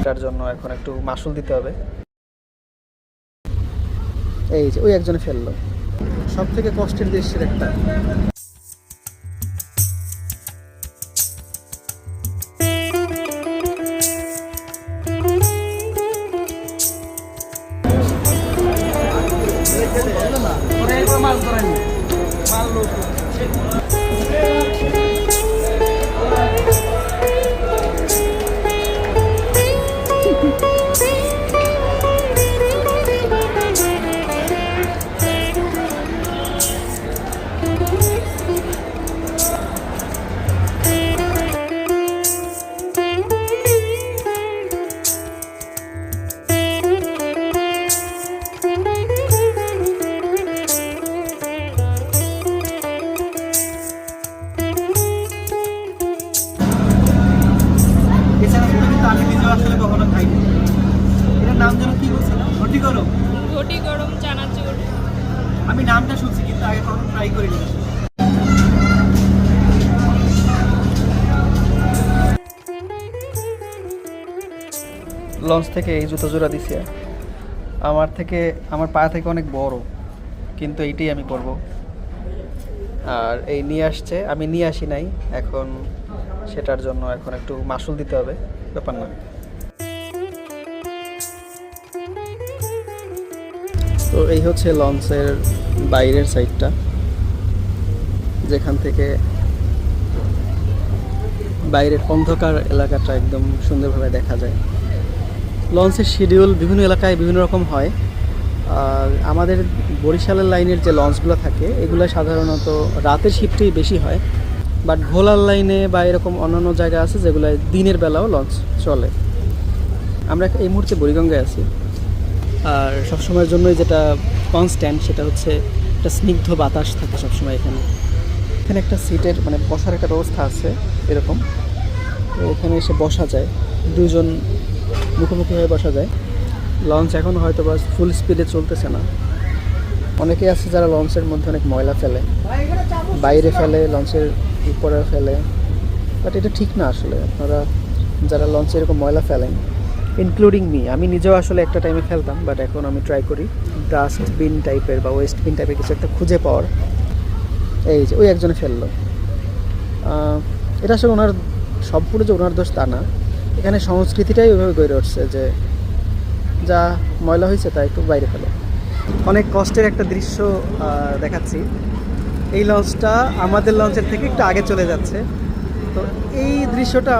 এটার জন্য এখন একটু মাসুল দিতে হবে। এই যে, ওই একজনে ফেলল। সব থেকে কষ্টের দৃশ্যের একটা। এছাড়া কিন্তু আমি নিজেও আসলে কখনো খাইনি। এটার নাম যেন কি বলছিলাম ঘটি করো ঘটি গরম চানাচুর। আমি নামটা শুনছি কিন্তু আগে কখনো ট্রাই করিনি। লঞ্চ থেকে এই জুতো জোড়া দিছে আমার থেকে আমার পা থেকে অনেক বড় কিন্তু এইটাই আমি পরব। আর এই নিয়ে আসছে আমি নিয়ে আসি নাই এখন সেটার জন্য এখন একটু মাসুল দিতে হবে, ব্যাপার না তো এই হচ্ছে লঞ্চের বাইরের সাইডটা, যেখান থেকে বাইরের অন্ধকার এলাকাটা একদম সুন্দরভাবে দেখা যায়। লঞ্চের শিডিউল বিভিন্ন এলাকায় বিভিন্ন রকম হয়। আমাদের বরিশালের লাইনের যে লঞ্চগুলো থাকে, এগুলো সাধারণত রাতের শিফটেই বেশি হয়। বাট ভোলার লাইনে বা এরকম অন্যান্য জায়গা আছে যেগুলো দিনের বেলাও লঞ্চ চলে। আমরা এই মুহূর্তে বুড়িগঙ্গায় আছি। আর সবসময়ের জন্যই যেটা কনস্ট্যান্ট সেটা হচ্ছে একটা স্নিগ্ধ বাতাস থাকে সবসময় এখানে। এখানে একটা সিটের মানে বসার একটা ব্যবস্থা আছে এরকম। তো এখানে এসে বসা যায়। দুজন মুখোমুখি হয়ে বসা যায়। লঞ্চ এখন হয়তো বা ফুল স্পিডে চলতেছে না। অনেকেই আছে যারা লঞ্চের মধ্যে অনেক ময়লা ফেলে। বাইরে ফেলে লঞ্চের উপরে ফেলে। বাট এটা ঠিক না আসলে। আপনারা যারা লঞ্চে এরকম ময়লা ফেলেন ইনক্লুডিং মি আমি নিজেও আসলে একটা টাইমে ফেলতাম বাট এখন আমি ট্রাই করি। ডাস্টবিন টাইপের বা ওয়েস্ট বিন টাইপের কিছু একটা খুঁজে পাওয়ার। এই যে, ওই একজনে ফেলল। এটা আসলে ওনার সম্পূর্ণ যে ওনার দোষ তা না। এখানে সংস্কৃতিটাই ওইভাবে গড়ে উঠছে যে, যা ময়লা হয়েছে তা একটু বাইরে ফেলো। অনেক কষ্টের একটা দৃশ্য দেখাচ্ছি। এই লঞ্চটা আমাদের লঞ্চের থেকে একটু আগে চলে যাচ্ছে। তো এই দৃশ্যটা